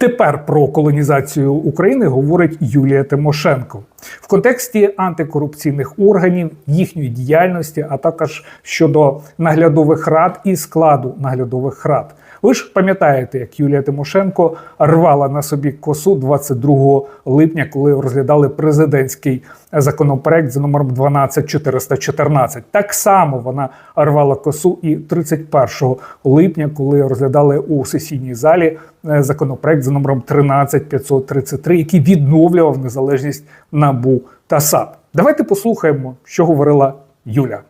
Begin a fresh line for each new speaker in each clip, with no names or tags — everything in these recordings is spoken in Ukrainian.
Тепер про колонізацію України говорить Юлія Тимошенко в контексті антикорупційних органів, їхньої діяльності, а також щодо наглядових рад і складу наглядових рад. Ви ж пам'ятаєте, як Юлія Тимошенко рвала на собі косу 22 липня, коли розглядали президентський законопроект за номером 12414. Так само вона рвала косу і 31 липня, коли розглядали у сесійній залі е, законопроект за номером 13533, який відновлював незалежність НАБУ та САП. Давайте послухаємо, що говорила Юля.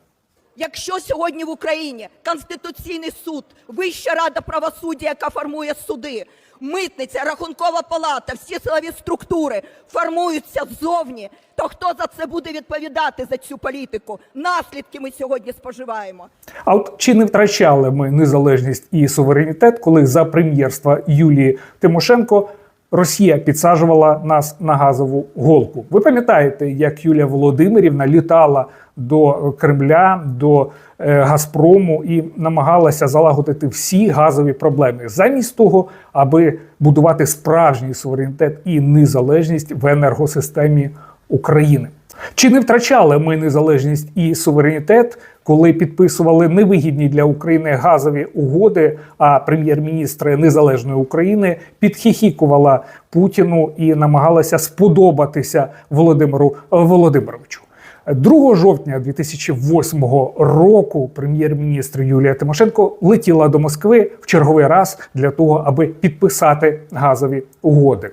Якщо сьогодні в Україні Конституційний суд, Вища рада правосуддя, яка формує суди, митниця, рахункова палата, всі силові структури формуються ззовні, то хто за це буде відповідати за цю політику? Наслідки ми сьогодні споживаємо.
А от чи не втрачали ми незалежність і суверенітет, коли за прем'єрства Юлії Тимошенко Росія підсаджувала нас на газову голку? Ви пам'ятаєте, як Юлія Володимирівна літала до Кремля, до е, Газпрому і намагалася залагодити всі газові проблеми замість того, аби будувати справжній суверенітет і незалежність в енергосистемі України? Чи не втрачали ми незалежність і суверенітет, коли підписували невигідні для України газові угоди? А прем'єр-міністр незалежної України підхихікувала Путіну і намагалася сподобатися Володимиру Володимировичу? 2 жовтня 2008 року прем'єр-міністр Юлія Тимошенко летіла до Москви в черговий раз для того, аби підписати газові угоди.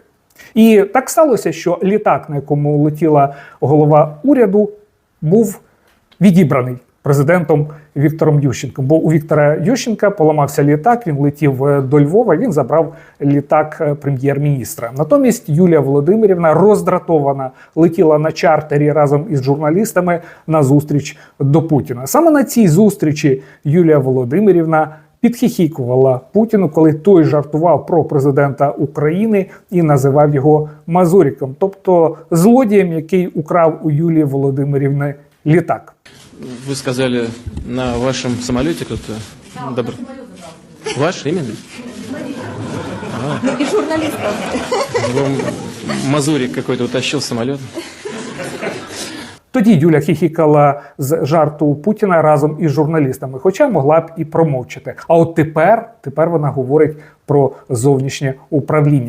І так сталося, що літак, на якому летіла голова уряду, був відібраний президентом Віктором Ющенком. Бо у Віктора Ющенка поламався літак. Він летів е, до Львова. Він забрав літак е, прем'єр-міністра. Натомість Юлія Володимирівна роздратована летіла на чартері разом із журналістами на зустріч до Путіна. Саме на цій зустрічі Юлія Володимирівна. Підхихікувала Путіну, коли той жартував про президента України і називав його Мазуріком, тобто злодієм, який украв у Юлії Володимирівни літак.
Вы сказали, на вашем самолете кто-то добр... Ваш именно?
І журналістам.
Вам Мазурик какой-то утащил самолет?
Тоді Юля хихікала з жарту Путіна разом із журналістами, хоча могла б і промовчати. А от тепер, тепер вона говорить про зовнішнє управління.